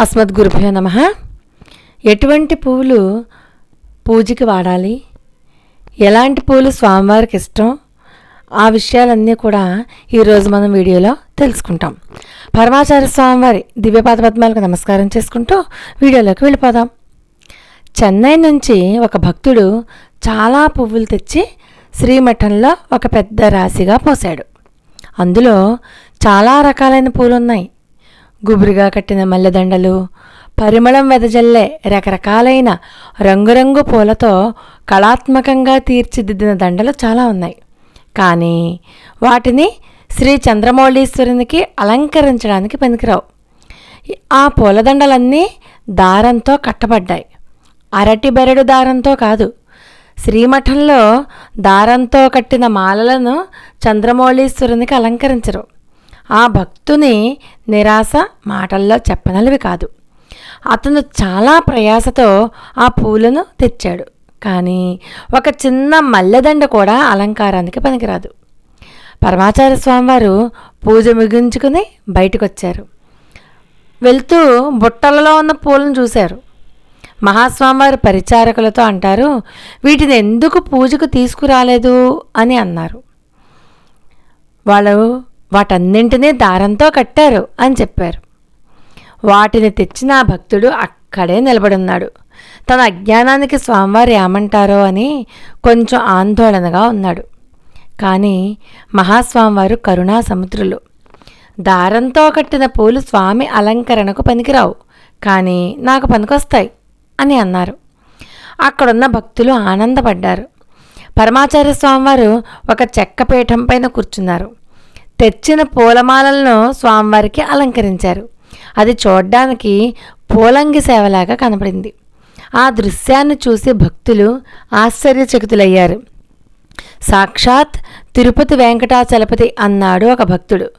అస్మద్గురుభ్యో నమ. ఎటువంటి పువ్వులు పూజకి వాడాలి? ఎలాంటి పూలు స్వామివారికి ఇష్టం? ఆ విషయాలన్నీ కూడా ఈరోజు మనం వీడియోలో తెలుసుకుంటాం. పరమాచార్య స్వామివారి దివ్యపాద పద్మాలకు నమస్కారం చేసుకుంటూ వీడియోలోకి వెళ్ళిపోదాం. చెన్నై నుంచి ఒక భక్తుడు చాలా పువ్వులు తెచ్చి శ్రీమఠంలో ఒక పెద్ద రాశిగా పోశాడు. అందులో చాలా రకాలైన పూలు ఉన్నాయి గుబురుగా కట్టిన మల్లెదండలు పరిమళం వెదజల్లే రకరకాలైన రంగురంగు పూలతో కళాత్మకంగా తీర్చిదిద్దిన దండలు చాలా ఉన్నాయి. కానీ వాటిని శ్రీ చంద్రమౌళీశ్వరునికి అలంకరించడానికి పనికిరావు. ఆ పూలదండలన్నీ దారంతో కట్టబడ్డాయి. అరటి బెరడు దారంతో కాదు. శ్రీమఠంలో దారంతో కట్టిన మాలలను చంద్రమౌళీశ్వరునికి అలంకరించరు. ఆ భక్తుని నిరాశ మాటల్లో చెప్పనలివి కాదు. అతను చాలా ప్రయాసతో ఆ పూలను తెచ్చాడు. కానీ ఒక చిన్న మల్లెదండ కూడా అలంకారానికి పనికిరాదు. పరమాచార్య స్వామివారు పూజ ముగించుకుని బయటకు వచ్చారు వెళ్తూ బుట్టలలో ఉన్న పూలను చూశారు. మహాస్వామివారి పరిచారకులతో అంటారు వీటిని ఎందుకు పూజకు తీసుకురాలేదు? అని అన్నారు. వాళ్ళు వాటన్నింటినీ దారంతో కట్టారు అని చెప్పారు. వాటిని తెచ్చిన ఆ భక్తుడు అక్కడే నిలబడున్నాడు. తన అజ్ఞానానికి స్వామివారు ఏమంటారో అని కొంచెం ఆందోళనగా ఉన్నాడు. కానీ మహాస్వామివారు కరుణా సముద్రులు. దారంతో కట్టిన పూలు స్వామి అలంకరణకు పనికిరావు. కానీ నాకు పనికొస్తాయి అని అన్నారు. అక్కడున్న భక్తులు ఆనందపడ్డారు. పరమాచార్య స్వామివారు ఒక చెక్క పీఠం పైన కూర్చున్నారు. తెచ్చిన పూలమాలలను స్వామివారికి అలంకరించారు. అది చూడ్డానికి పూలంగి సేవలాగా కనపడింది ఆ దృశ్యాన్ని చూసి భక్తులు ఆశ్చర్యచకితులయ్యారు. సాక్షాత్ తిరుపతి వెంకటాచలపతి అన్నాడు ఒక భక్తుడు.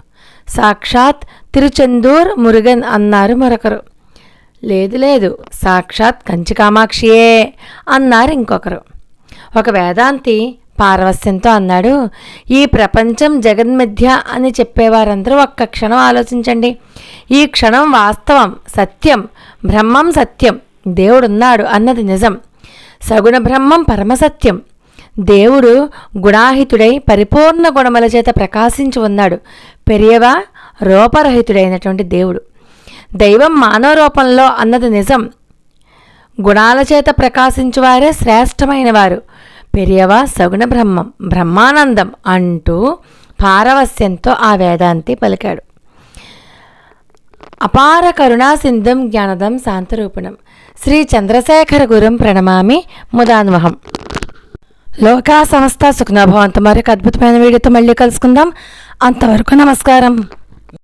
సాక్షాత్ తిరుచెందూర్ మురుగన్ అన్నారు మరొకరు. లేదు లేదు సాక్షాత్ కంచి కామాక్షియే అన్నారు ఇంకొకరు. ఒక వేదాంతి పారవస్యంతో అన్నాడు ఈ ప్రపంచం జగన్మిథ్య అని చెప్పేవారందరూ ఒక్క క్షణం ఆలోచించండి. ఈ క్షణం వాస్తవం సత్యం బ్రహ్మం సత్యం. దేవుడున్నాడు అన్నది నిజం. సగుణ బ్రహ్మం పరమసత్యం దేవుడు గుణాహితుడై పరిపూర్ణ గుణముల చేత ప్రకాశించి ఉన్నాడు. పెరియవా రూపరహితుడైనటువంటి దేవుడు. దైవం మానవ రూపంలో అన్నది నిజం. గుణాల చేత ప్రకాశించువారే శ్రేష్టమైన వారు పెరియవ సగుణ బ్రహ్మం బ్రహ్మానందం అంటూ పారవస్యంతో ఆ వేదాంతి పలికాడు. అపార కరుణా సింధం జ్ఞానదం శాంతరూపిణం. శ్రీ చంద్రశేఖర గురం ప్రణమామి ముదాన్వహం. లోకా సంస్థ సుఖనాభవంత మరొక అద్భుతమైన వీడియోతో మళ్ళీ కలుసుకుందాం. అంతవరకు నమస్కారం.